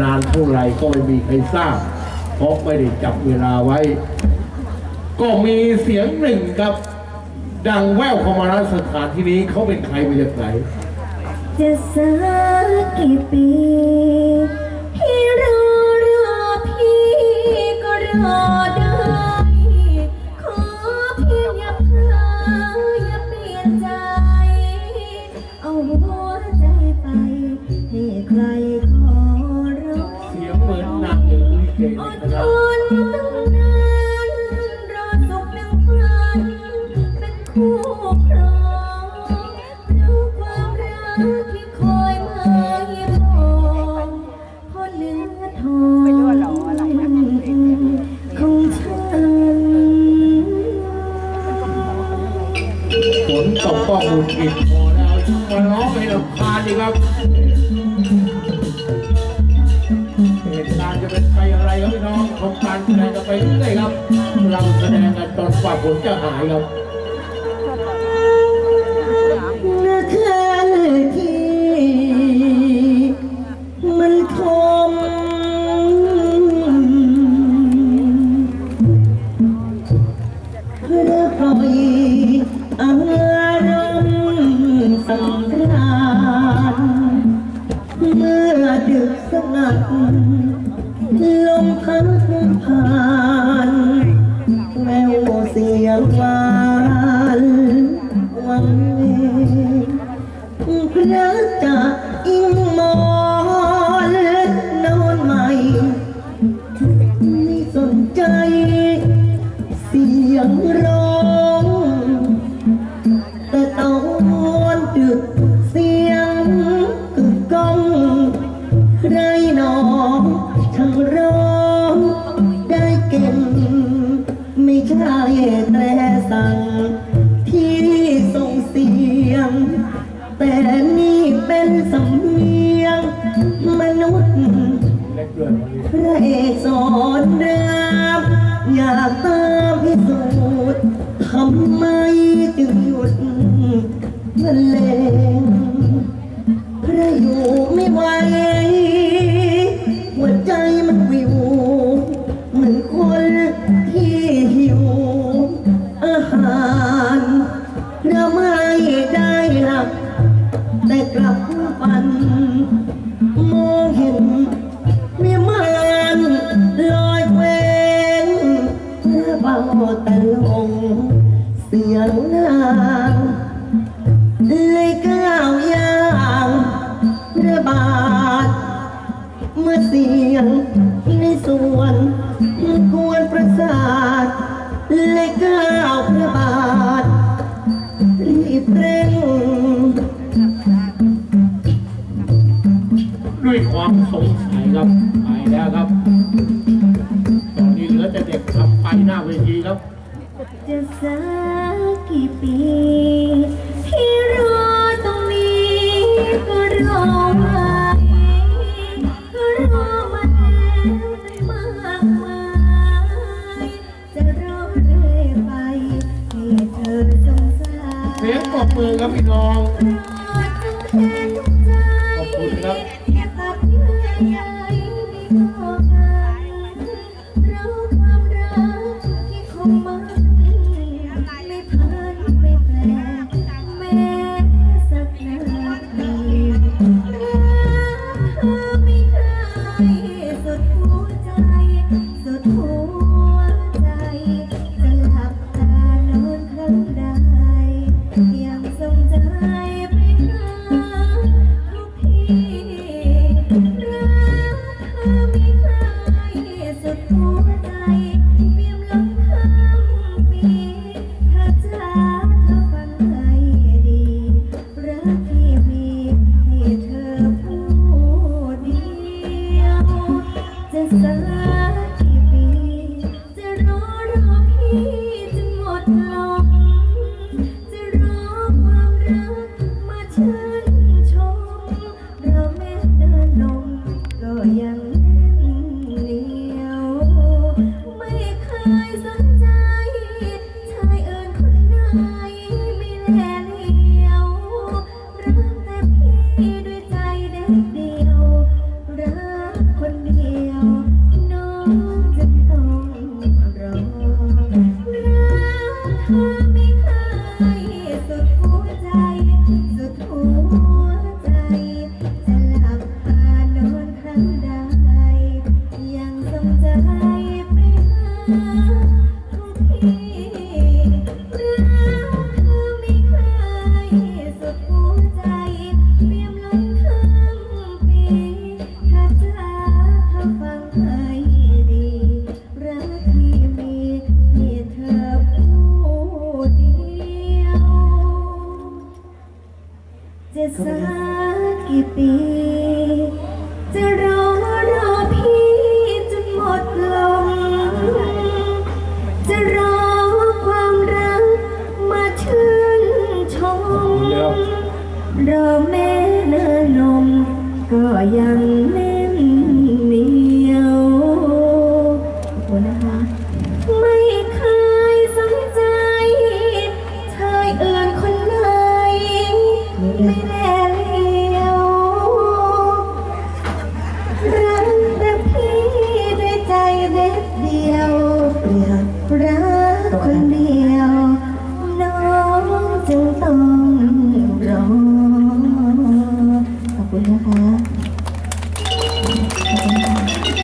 นานเท่าไหร่ก็ไม่มีใครทราบเพราะไม่ได้จับเวลาไว้ ก็มีเสียงหนึ่งครับ ดังแว่วเข้ามาณสถานที่นี้เขาเป็นใครมาจากไหนจะสักกี่ปี เป็นคู่ครองรู้ความรักที่คอยมาเยี่ยมมองเพราะของฉันฝนตกก็หงุดหงิดพอแล้วมาร้องให้รำคาญดีครับเหตุการณ์จะเป็นไปอะไรครับพี่น้องชมการแสดงกันไปเรื่อยครับเราแสดงกันจนกว่าฝนจะหายครับ เสียงร้องแต่ตอนดึกเสียงกึกก้องใครหนอช่างร้องได้เก่งไม่ใช่แต่สั่งที่ส่งเสียง แต่นี่เป็นสำเนียงมนุษย์ พระอยู่ไม่ไหว หัวใจมันวิว เหมือนคนที่หิว อาหารเราไม่ได้หลับ แต่กลับฝัน มองเห็นมีมันลอยเวงเพื่อเบาตะลง เสียงนา เลยก้าวพระบาท รีบเร่ง ด้วยความสงสัยครับ ไปแล้วครับ ตอนนี้เหลือแต่เด็กทำไปหน้าเวทีครับ จะสักกี่ปี ที่รอตรงนี้ก็รอ Yeah. จ Mm-hmm. จะรอรอพี่จนหมดลมจะรอความรักมาชื่นชมรอแม่เนินนมก็ยังไม่